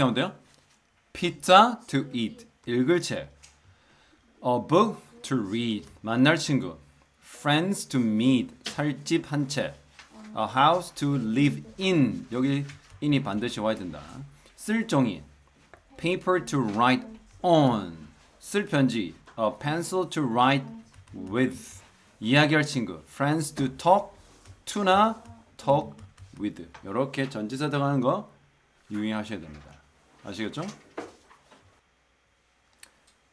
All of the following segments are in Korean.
어떻게 하면 돼요? pizza to eat 읽을 책 a book to read 만날 친구 friends to meet 살집 한채 a house to live in 여기 in이 반드시 와야 된다 쓸 종이 paper to write on 쓸 편지 a pencil to write with 이야기할 친구 friends to talk to나 talk with 이렇게 전치사 들어가는 거 유의하셔야 됩니다 아시겠죠?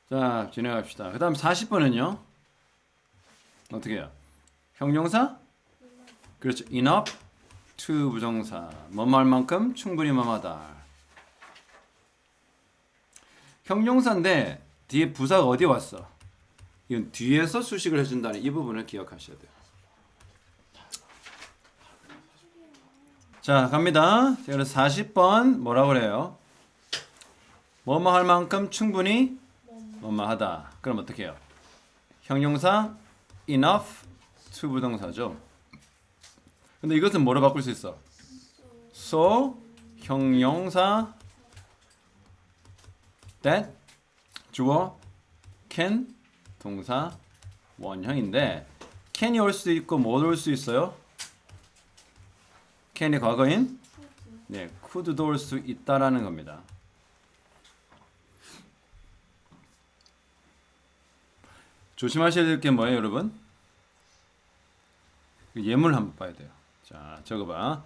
자 진행합시다 그 다음 40번은요 어떻게 해요? 형용사? 그렇죠 enough to 부정사 뭐할 만큼 충분히 뭐하다 형용사인데 뒤에 부사가 어디 왔어? 이건 뒤에서 수식을 해준다는 이 부분을 기억하셔야 돼요. 자 갑니다. 자, 그래서 40번 뭐라고 그래요? 뭐뭐 할 만큼 충분히 뭐뭐 하다. 그럼 어떻게 해요? 형용사 enough to 부동사죠. 근데 이것은 뭐로 바꿀 수 있어? so 형용사 that 주어 can 동사 원형인데 can이 올 수도 있고 못 올 수 있어요? can이 과거인 네, could도 올 수 있다라는 겁니다. 조심하셔야 될 게 뭐예요, 여러분? 그 예문을 한번 봐야 돼요. 자, 적어봐.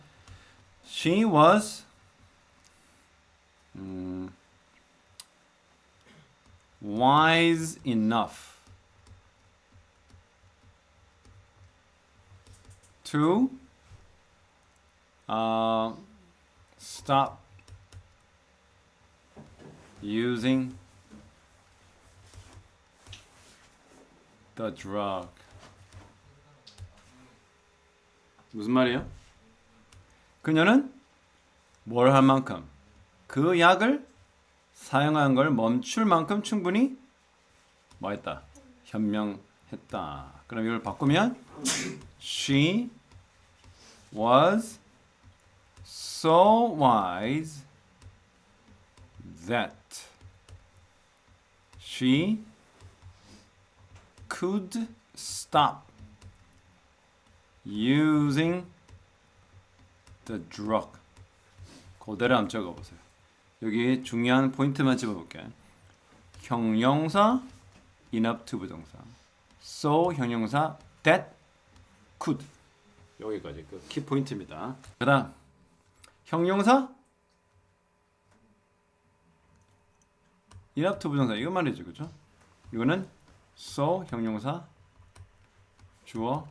She was 음, wise enough to uh, stop using the drug. 무슨 말이에요? 그녀는 뭘 할 만큼 그 약을 사용한 걸 멈출 만큼 충분히 뭐 했다? 현명했다. 그럼 이걸 바꾸면 she was so wise that she could stop using the drug. 그대로 한번 적어보세요. 여기 중요한 포인트만 집어볼게. 형용사 enough to 부동사. so 형용사 that could 여기까지 그 키 포인트입니다. 그 다음 형용사 enough to 부동사 이거 말이죠, 그죠? 이거는 so 형용사 주어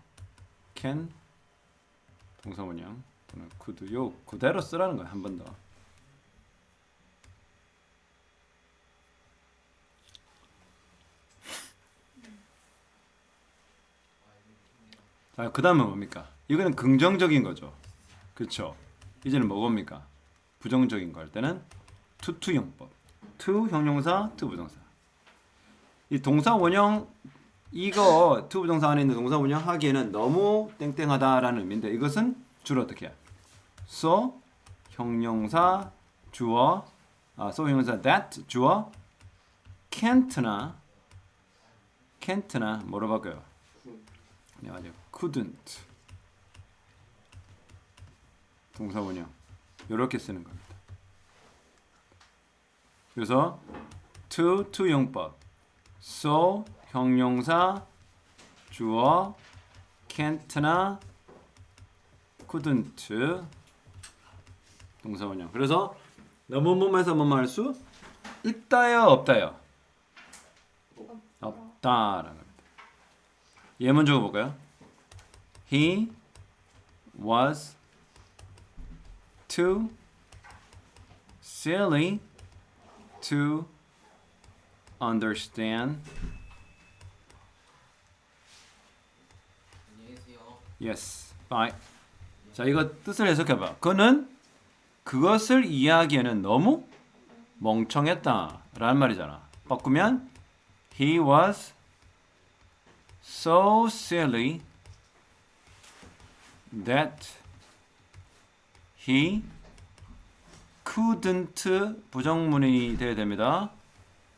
can 동사 원형 또는 could 요 그대로 쓰라는 거야 한 번 더. 자, 그 다음은 뭡니까? 이거는 긍정적인 거죠. 그렇죠? 이제는 뭐겁니까? 부정적인 거 할 때는 투투 용법. 투 형용사, 투 부정사. 이 동사 원형 이거 투 부정사 안에 있는 동사 원형 하기에는 너무 땡땡하다라는 의미인데 이것은 주로 어떻게 해? so 형용사 주어 아 so 형용사 that 주어 can't나 can't나 뭐로 바꿔요? 네 맞아요. couldn't 동사 원형 이렇게 쓰는 겁니다. 그래서 to to 용법 so 형용사 주어 can't나 couldn't 동사 원형 그래서 너무 몸에서 뭐뭐 할 수 있다요 없다요 없다라는 겁니다. 예문 적어볼까요? He was too silly to understand. Yes, bye. 자, 이거 뜻을 해석해 봐. 그는 그것을 이해하기에는 너무 멍청했다라는 말이잖아. 바꾸면 He was so silly that he couldn't 부정문이 돼야 됩니다.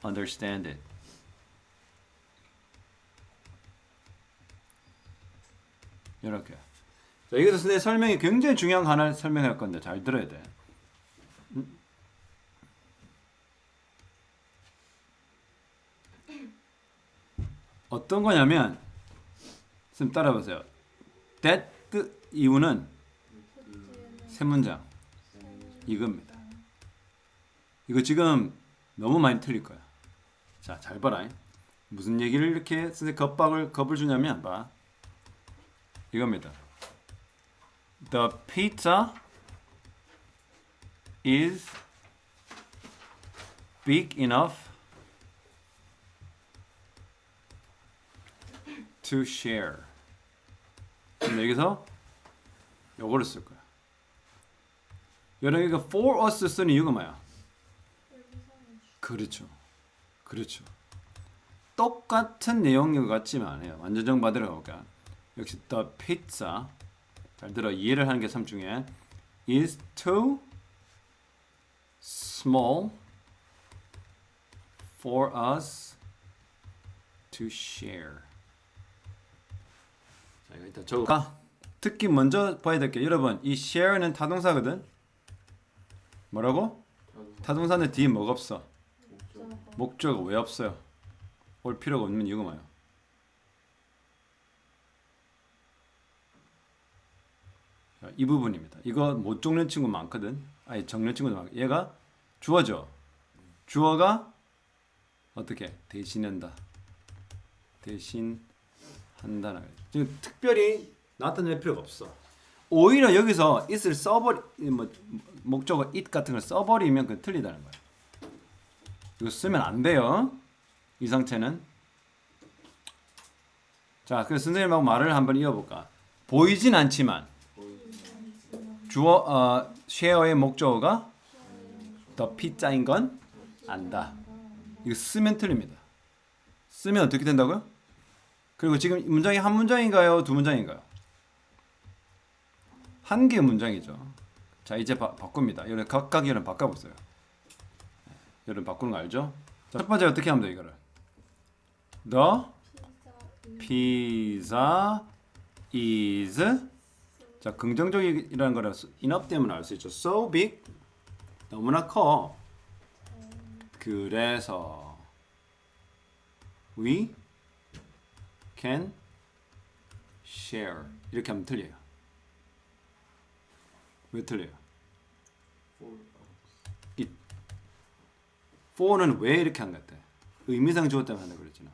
Understand it. 이렇게. 자, 여기서 내 설명이 굉장히 중요한 거 하나 설명할 건데 잘 들어야 돼. 음. 어떤 거냐면 좀 따라보세요. that 이유는 세 문장 이겁니다. 이거 지금 너무 많이 틀릴 거야. 자, 잘 봐라. 무슨 얘기를 이렇게 선생 겁박을 겁을 주냐면 봐. 이겁니다. The pizza is big enough to share. 근데 여기서 요거를 쓸 거야. 여러분 이거 for us 쓰는 이유가 뭐야? 그렇죠. 그렇죠. 똑같은 내용인 것 같지만 요 완전 정받으러 가볼까? 역시 the pizza 잘 들어 이해를 하는 게참 중요해. is too small for us to share. 자, 이거 일단 적어. 특히 먼저 봐야 될게 여러분 이 share는 타동사거든. 뭐라고? 타동사는 뒤에 뭐가 없어? 목적어 왜 없어요? 올 필요가 없는 이유가 뭐예요? 자, 이 부분입니다. 이거 못 적는 친구 많거든. 아니 적는 친구도 많고 얘가 주어죠. 주어가 어떻게 대신한다. 대신한다는 거죠. 지금 특별히 나타낼 필요가 없어. 오히려 여기서 it을 써버리 뭐 목적어 it 같은 걸 써버리면 그 틀리다는 거야. 이거 쓰면 안 돼요. 이 상태는. 자, 그래서 선생님하고 말을 한번 이어볼까. 보이진 않지만 주어 어, 쉐어의 목적어가 더 피자인 건 안다. 이거 쓰면 틀립니다. 쓰면 어떻게 된다고요? 그리고 지금 문장이 한 문장인가요? 두 문장인가요? 한 개의 문장이죠. 자, 이제 바, 바꿉니다. 여러분 각각 여러분 바꿔보세요. 여러분 바꾸는 거 알죠? 자, 첫 번째 어떻게 하면 돼 이거를? The pizza is 자 긍정적이라는 거라 enough 때문에 알 수 있죠. So big 너무나 커. 그래서 we can share 이렇게 하면 틀려요. 왜 틀려요? 이 for는 왜 이렇게 한 것 같아? 의미상 주어 때문에 한다 그랬잖아.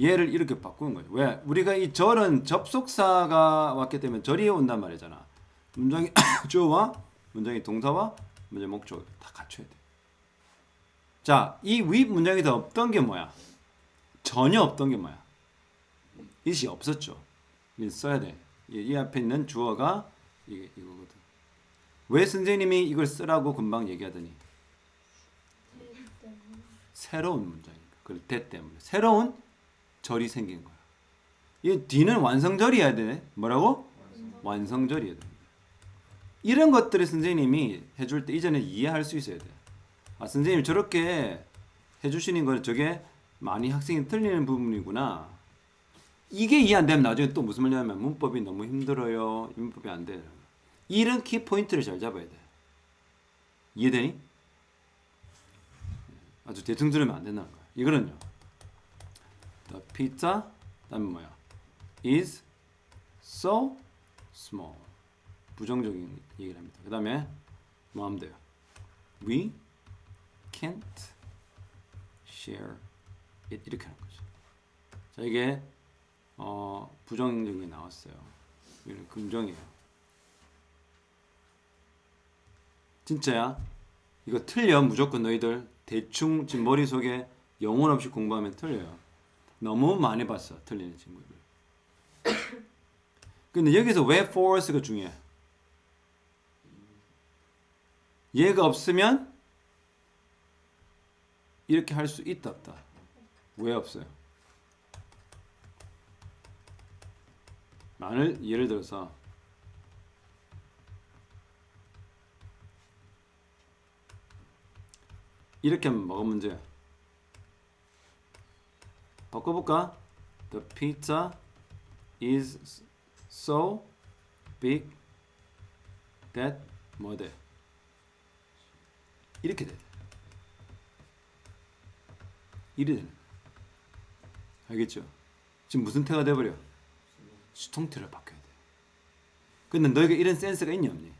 얘를 이렇게 바꾸는 거예요. 왜? 우리가 이 절은 접속사가 왔기 때문에 절이 온단 말이잖아. 문장이 주어와 문장이 동사와 문장 목적 다 갖춰야 돼. 자, 이 윗 문장에서 없던 게 뭐야? 전혀 없던 게 뭐야? it이 없었죠. 이 써야 돼. 이, 이 앞에 있는 주어가 이거거든. 왜 선생님이 이걸 쓰라고 금방 얘기하더니 새로운 문장이니까. 그걸 대 때문에 새로운 절이 생긴 거야. 이 뒤는 완성절이어야 돼. 뭐라고? 완성 절이어야 돼. 이런 것들을 선생님이 해줄 때 이전에 이해할 수 있어야 돼. 아 선생님 저렇게 해주시는 거는 저게 많이 학생이 틀리는 부분이구나. 이게 이해 안 되면 나중에 또 무슨 말이냐면 문법이 너무 힘들어요. 문법이 안 돼. 이런 키 포인트를 잘 잡아야 돼. 이해되니? 아주 대충 들으면 안 된다는 거야. 이거는요. The pizza 다음에 뭐야? is so small. 부정적인 얘기를 합니다. 그 다음에 뭐 하면 돼요? We can't share it 이렇게 하는 거죠. 자 이게 어, 부정적인 게 나왔어요. 이건 긍정이에요. 진짜야? 이거 틀려 무조건 너희들 대충 지금 머릿속에 영혼 없이 공부하면 틀려요. 너무 많이 봤어 틀리는 친구들. 근데 여기서 왜 force가 중요해? 얘가 없으면 이렇게 할 수 있다 없다. 왜 없어요? 만일 예를 들어서 이렇게 뭐가 문제야? 바꿔볼까? The pizza is so big that 뭐 돼? 이렇게 돼. 이래 되는. 알겠죠? 지금 무슨 태가 돼버려? 수동태로 바뀌어야 돼. 근데 너희가 이런 센스가 있니 없니?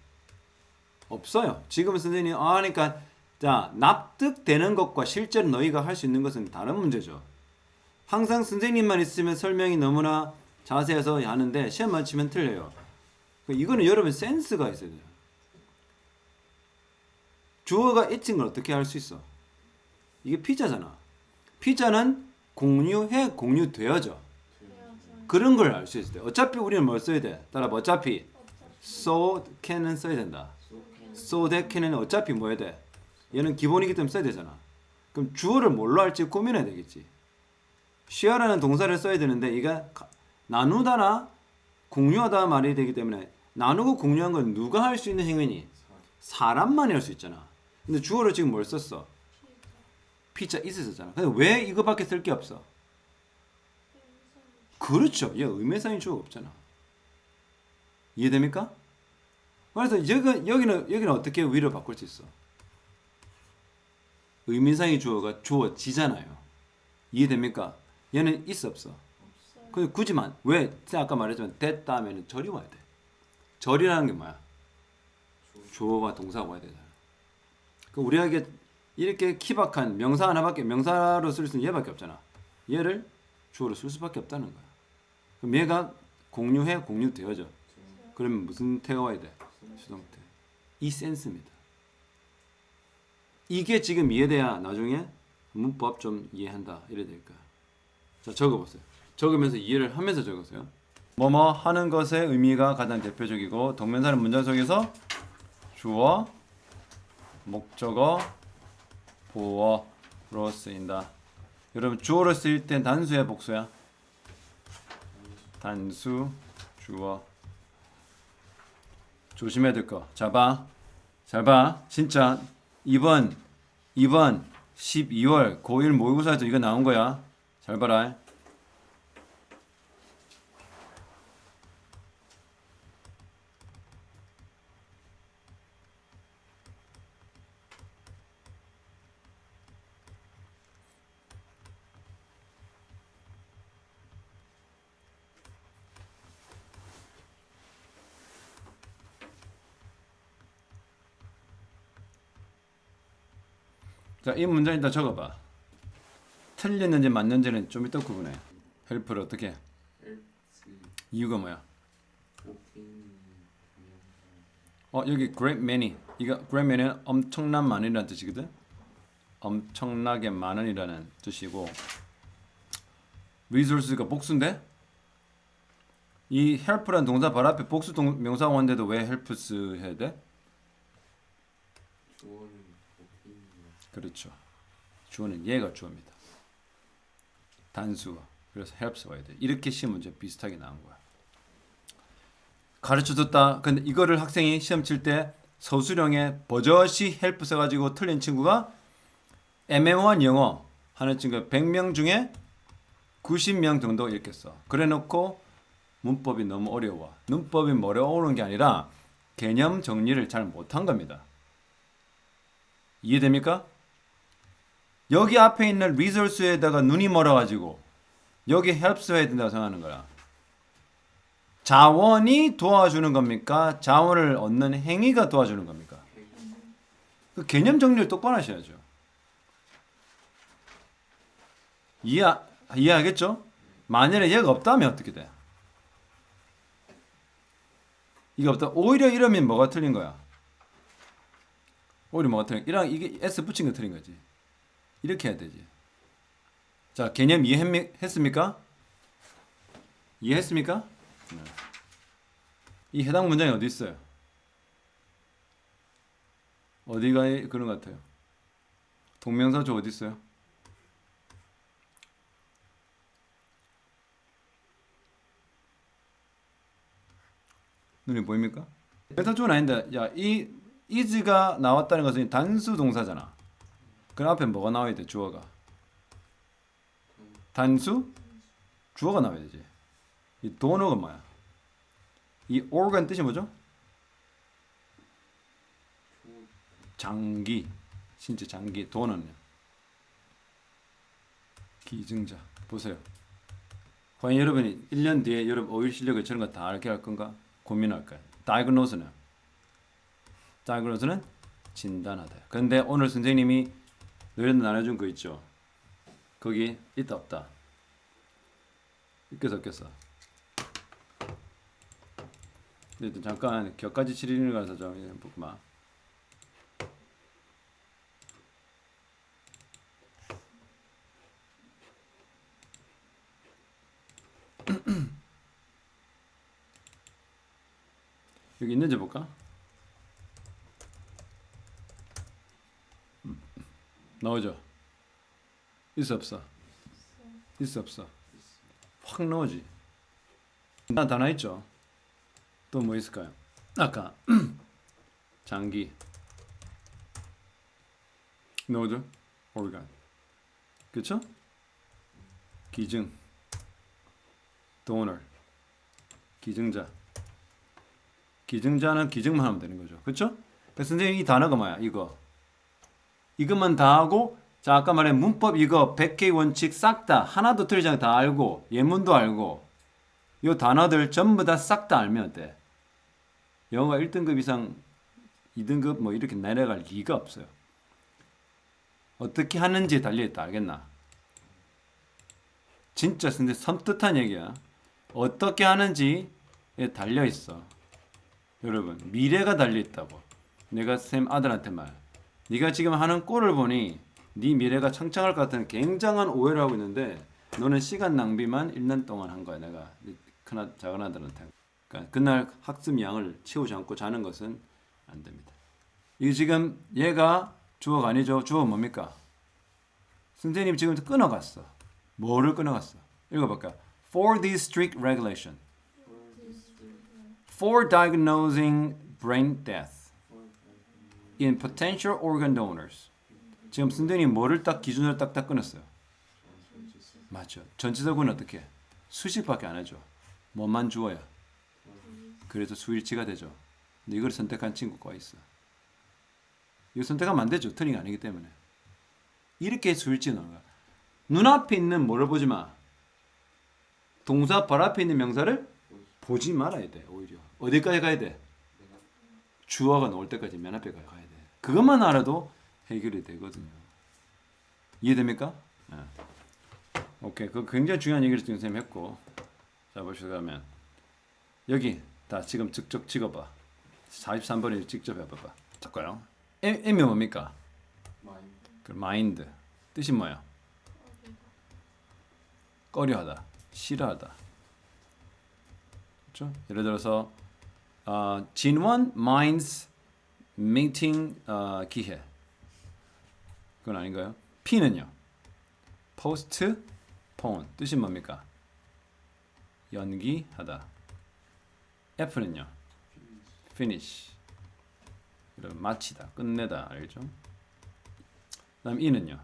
없어요. 지금 선생님이 아 그러니까 자 납득되는 것과 실제로 너희가 할 수 있는 것은 다른 문제죠. 항상 선생님만 있으면 설명이 너무나 자세해서 하는데 시험만 치면 틀려요. 그 이거는 여러분 센스가 있어야 돼요. 주어가 있는 걸 어떻게 할 수 있어? 이게 피자잖아. 피자는 공유해 공유되어져. 그런 걸 알 수 있을 때 어차피 우리는 뭘 써야 돼? 따라 봐. 어차피 so can은 써야 된다. so that can은 어차피 뭐 해야 돼? 얘는 기본이기 때문에 써야 되잖아. 그럼 주어를 뭘로 할지 고민해야 되겠지. share라는 동사를 써야 되는데 가- 나누다나 공유하다 말이 되기 때문에 나누고 공유한 건 누가 할 수 있는 행위니? 사람만이 할 수 있잖아. 근데 주어를 지금 뭘 썼어? 피자 있었잖아. 근데 왜 이거밖에 쓸 게 없어? 그렇죠. 얘 의미상의 주어가 없잖아. 이해됩니까? 그래서 여기, 여기는 여기는 어떻게 위로 바꿀 수 있어? 의미상의 주어가 주어지잖아요. 이해됩니까? 얘는 있어 없어? 그 굳이만 왜? 아까 말했지만 됐다 하면은 절이 와야 돼. 절이라는 게 뭐야? 주어와 동사가 와야 되잖아. 그 우리가 이게 이렇게 키박한 명사 하나밖에 명사로 쓸수 있는 얘밖에 없잖아. 얘를 주어로 쓸 수밖에 없다는 거야. 그럼 얘가 공유해 공유되어져. 그러면 무슨 태가 와야 돼? 수동태. 이 센스입니다. 이게 지금 이해돼야 나중에 문법 좀 이해한다 이래 될 거야. 자 적어보세요. 적으면서 이해를 하면서 적으세요. 뭐뭐 하는 것의 의미가 가장 대표적이고 동명사는 문장 속에서 주어, 목적어, 보어로 쓰인다. 여러분 주어로 쓰일 땐 단수야 복수야? 단수 주어. 조심해야 될 거. 자 봐. 잘 봐. 진짜 이번 이번 12월 고1 모의고사에서 이거 나온 거야. 잘 봐라. 자, 이 문장 일단 적어봐. 틀렸는지 맞는지는 좀 이따 구분해. 헬프를 어떻게? 해? 이유가 뭐야? 어 여기 great many. 이거 great many는 엄청난 많이라는 뜻이거든. 엄청나게 많은이라는 뜻이고 resource가 복수인데 이 help라는 동사 바로 앞에 복수 동, 명사가 왔는데도 왜 helps 해야 돼? 그렇죠. 주어는 얘가 주어입니다. 단수가. 그래서 helps 와야 돼. 이렇게 시험 문제 비슷하게 나온 거야. 가르쳐 줬다. 근데 이거를 학생이 시험 칠 때 서술형에 버젓이 help 써가지고 틀린 친구가 애매모한 영어 하는 친구 100명 중에 90명 정도 이렇게 써. 그래 놓고 문법이 너무 어려워. 문법이 어려우는 게 아니라 개념 정리를 잘 못한 겁니다. 이해됩니까? 여기 앞에 있는 리소스에다가 눈이 멀어가지고 여기 helps 해야 된다고 생각하는 거야. 자원이 도와주는 겁니까? 자원을 얻는 행위가 도와주는 겁니까? 그 개념 정리를 똑바로 하셔야죠. 이해 이해하겠죠? 만약에 얘가 없다면 어떻게 돼? 이게 없다. 오히려 이러면 뭐가 틀린 거야? 오히려 뭐가 틀린? 이랑 이게 s 붙인 거 틀린 거지. 이렇게 해야 되지. 자, 개념 이해했습니까? 이해했습니까? 네. 이 해당 문장이 어디 있어요? 어디가 그런 것 같아요? 동명사 조 어디 있어요? 눈에 보입니까? 조는 아닌데, 야, 이 is가 나왔다는 것은 단수 동사잖아. 그 앞에 뭐가 나와야 돼? 주어가. 단수? 주어가 나와야 되지. 이 도너가 뭐야? 이 organ 뜻이 뭐죠? 장기. 진짜 장기. 도너는요. 기증자. 보세요. 과연 여러분이 1년 뒤에 여러분 오일 실력을 저런 거 다 알게 할 건가? 고민할 거야. diagnose는 diagnose는 진단하다. 근데 오늘 선생님이 너희들 나눠준 거 있죠? 거기 있다 없다. 있겠어 없겠어? 일단 잠깐 격가지 치리는 가서 좀 보구만. 여기 있는지 볼까? 나오죠? 있어 없어? 있어 없어? 확 나오지? 나 단어 있죠? 또 뭐 있을까요? 아까 장기 노드 organ 그쵸? 기증 donor 기증자 기증자는 기증만 하면 되는 거죠. 그렇죠? 선생님 이 단어가 뭐야? 이거. 이것만 다 하고 자 아까 말한 문법 이거 100개 원칙 싹 다 하나도 틀리지 않게 다 알고 예문도 알고 요 단어들 전부 다 싹 다 알면 돼. 영어가 1등급 이상 2등급 뭐 이렇게 내려갈 리가 없어요. 어떻게 하는지에 달려있다 알겠나? 진짜 근데 섬뜩한 얘기야. 어떻게 하는지에 달려있어. 여러분 미래가 달려 있다고. 내가 쌤 아들한테 말. 네가 지금 하는 꼴을 보니 네 미래가 창창할 것 같은 굉장한 오해를 하고 있는데 너는 시간 낭비만 1년 동안 한 거야 내가 네큰 작은 아들한테. 그러니까 그날 학습 양을 채우지 않고 자는 것은 안 됩니다. 이게 지금 얘가 주어가 아니죠. 주어 뭡니까? 선생님 지금 끊어갔어. 뭐를 끊어갔어? 읽어볼까? For these strict regulation. for diagnosing brain death in potential organ donors. 지금 선생님 뭐를 딱 기준으로 딱딱 끊었어요. 맞죠. 전체적으로는 어떻게? 수식밖에 안 하죠. 뭐만 주어야. 그래서 수일치가 되죠. 근데 이걸 선택한 친구가 있어. 이거 선택하면 안 되죠. 게 아니기 때문에. 이렇게 수일치 넣는 거야. 눈앞에 있는 뭐를 보지 마. 동사 바로 앞에 있는 명사를 보지 말아야 돼 오히려 어디까지 가야 돼 주어가 나올 때까지 맨 앞에 가야 돼 그것만 알아도 해결이 되거든요 이해됩니까? 네. 오케이 그 굉장히 중요한 얘기를 지금 쌤 했고 자 보시면 여기 다 지금 직접 찍어 봐 43번에 직접 해 봐봐 잠깐요 M이 뭡니까? 그 마인드 뜻이 뭐야? 꺼려하다 싫어하다 그렇죠? 예를 들어서 어, 진원 minds meeting 어, 기회. 그건 아닌가요? P는요? postpone 뜻이 뭡니까? 연기하다. F는요? Finish. 이런 마치다 끝내다 알죠? 그다음 E는요?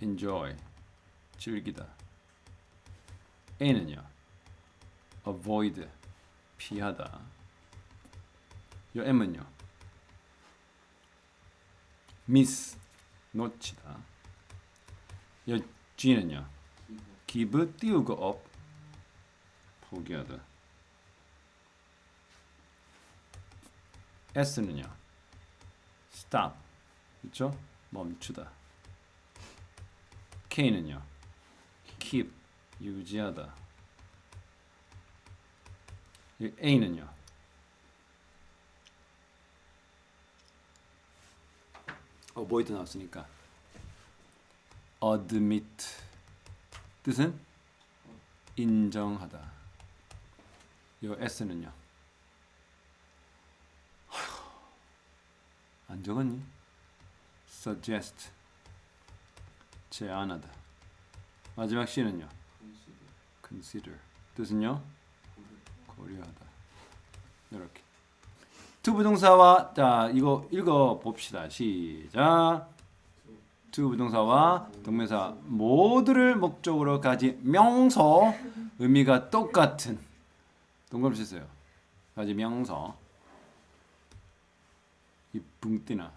Enjoy. 즐기다. A는요? Avoid. 피하다. 요 M은요. Miss 놓치다. 요 G는요. give 띄우고 up 포기하다. S는요. stop 그렇죠? 멈추다. K는요. keep 유지하다. 이 A는요. Avoid 나왔으니까 admit 뜻은 인정하다. 요 S는요. 안 적었니? suggest 제안하다. 마지막 C는요. consider 뜻은요. 고려하다. 이렇게. 투 부동사와 자 이거 읽어 봅시다. 시작. to 부동사와 동명사 모두를 목적으로 가진 명서 의미가 똑같은 동그라미 치세요. 가진 명서 이 붕띠나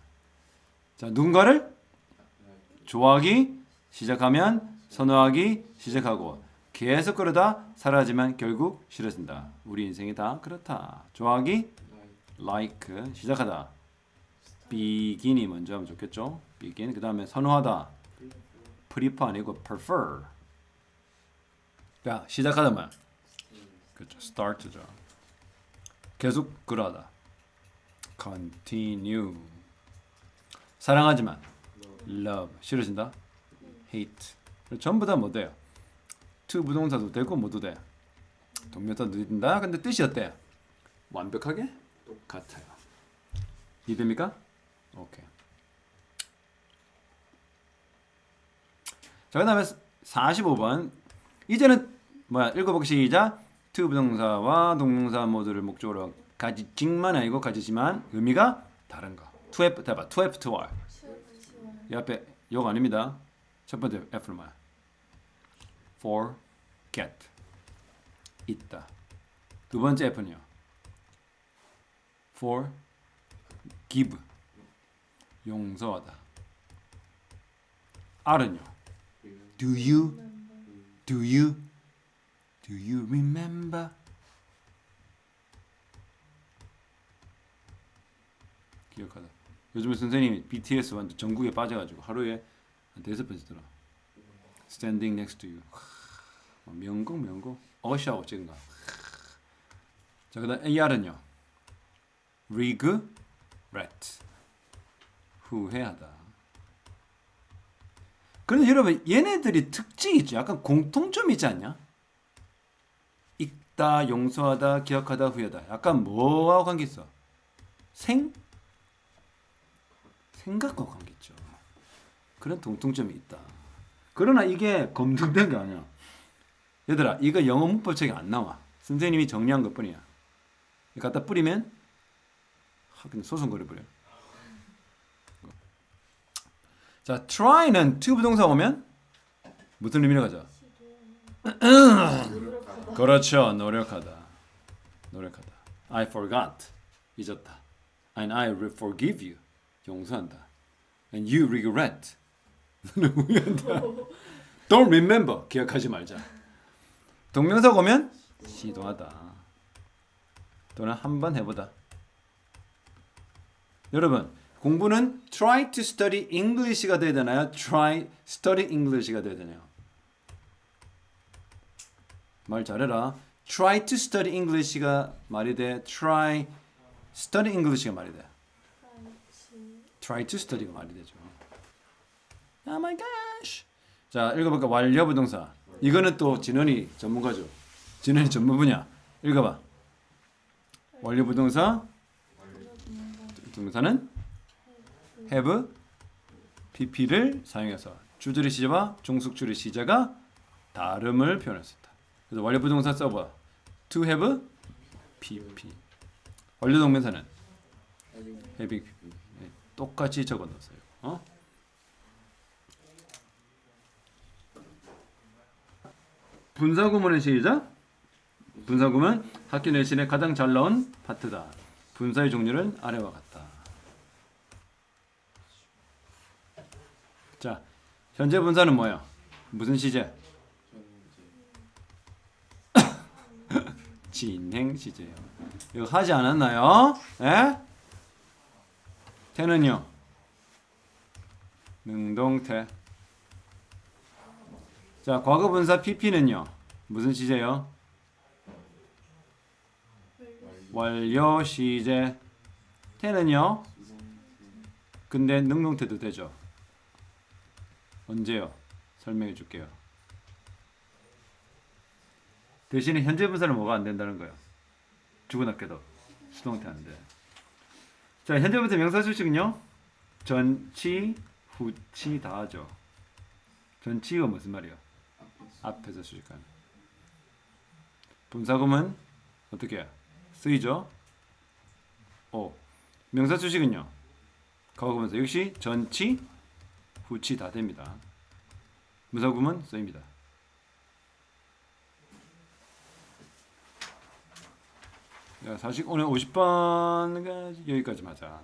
자 누군가를 좋아하기 시작하면 선호하기 시작하고 계속 그러다 사라지면 결국 싫어진다. 우리 인생이 다 그렇다. 좋아하기 like 시작하다. begin이 먼저 하면 좋겠죠. begin 그 다음에 선호하다. prefer 아니고 prefer. 자 시작하다 말. 그렇죠. start죠. 계속 그러하다. continue. 사랑하지만 love 싫어진다. hate. 전부 다 뭐 돼요? to 부동사도 되고 모두 돼. 동명사도 된다. 근데 뜻이 어때? 완벽하게 같아요. 이해됩니까? 오케이. 자, 그 다음에 45번. 이제는 뭐야? 읽어보기 시작. to 부동사와 동명사 모두를 목적으로 가지직만 아니고 가지지만 의미가 다른 거. to F 대봐. to F to R. 이 앞에 욕 아닙니다. 첫 번째 F로만. forget 있다. 두 번째 F는요. For give 용서하다. R은요. Do you do you do you remember 기억하다. 요즘에 선생님이 BTS 완전 전국에 빠져가지고 하루에 한 대여섯 번 쓰더라. Standing next to you. 하, 명곡 명곡. 어샤워 찍은 거. 자 그다음 AR은요. Regret. 후회하다. 그런데 여러분 얘네들이 특징이 있죠. 약간 공통점이 있지 않냐? 읽다, 용서하다, 기억하다, 후회하다. 약간 뭐하고 관계 있어? 생? 생각과 관계 있죠. 그런 공통점이 있다. 그러나 이게 검증된 게 아니야. 얘들아, 이거 영어 문법책에 안 나와. 선생님이 정리한 것 뿐이야. 이거 갖다 뿌리면 하, 그냥 소송거려 버려. 자, try는 to 부동사 오면 무슨 의미로 가죠? 그렇죠. 노력하다. 노력하다. I forgot. 잊었다. And I forgive you. 용서한다. And you regret. 후회한다. Don't remember. 기억하지 말자. 동명사 오면 시도하다. 또는 한 번 해보다. 여러분 공부는 try to study English가 돼야 되나요? try study English가 돼야 되나요? 말 잘해라. try to study English가 말이 돼. try study English가 말이 돼. try to study가 말이 되죠. Oh my gosh. 자, 읽어볼까? 완료 부동사. 이거는 또 진원이 전문가죠. 진원이 전문 분야. 읽어봐. 완료 부동사. 동사는 have, pp를 사용해서 주절의 시제와 종속줄의 시제가 다름을 표현할 수 있다. 그래서 완료 부 동사 써봐. to have, pp. 완료 동명사는 have, pp. 네, 똑같이 적어 놓으세요. 어? 분사 구문의 시작. 분사 구문 학기 내신에 가장 잘 나온 파트다. 분사의 종류는 아래와 같다. 자, 현재 분사는 뭐예요? 무슨 시제? 진행 시제요. 이거 하지 않았나요? 예? 태는요? 능동태. 자, 과거 분사 pp는요? 무슨 시제요? 완료 시제. 태는요? 근데 능동태도 되죠. 언제요? 설명해 줄게요. 대신에 현재 분사는 뭐가 안 된다는 거예요. 죽어났게도 수동태 안 돼. 자, 현재 분사 명사 수식은요. 전치, 후치 다 하죠. 전치가 무슨 말이에요? 앞에서 수식하는. 분사금은 어떻게 쓰이죠? 오. 명사 수식은요. 과거분사 역시 전치, 후치 다 됩니다. 무사구문 써입니다. 자, 사실 오늘 50번가 여기까지. 다음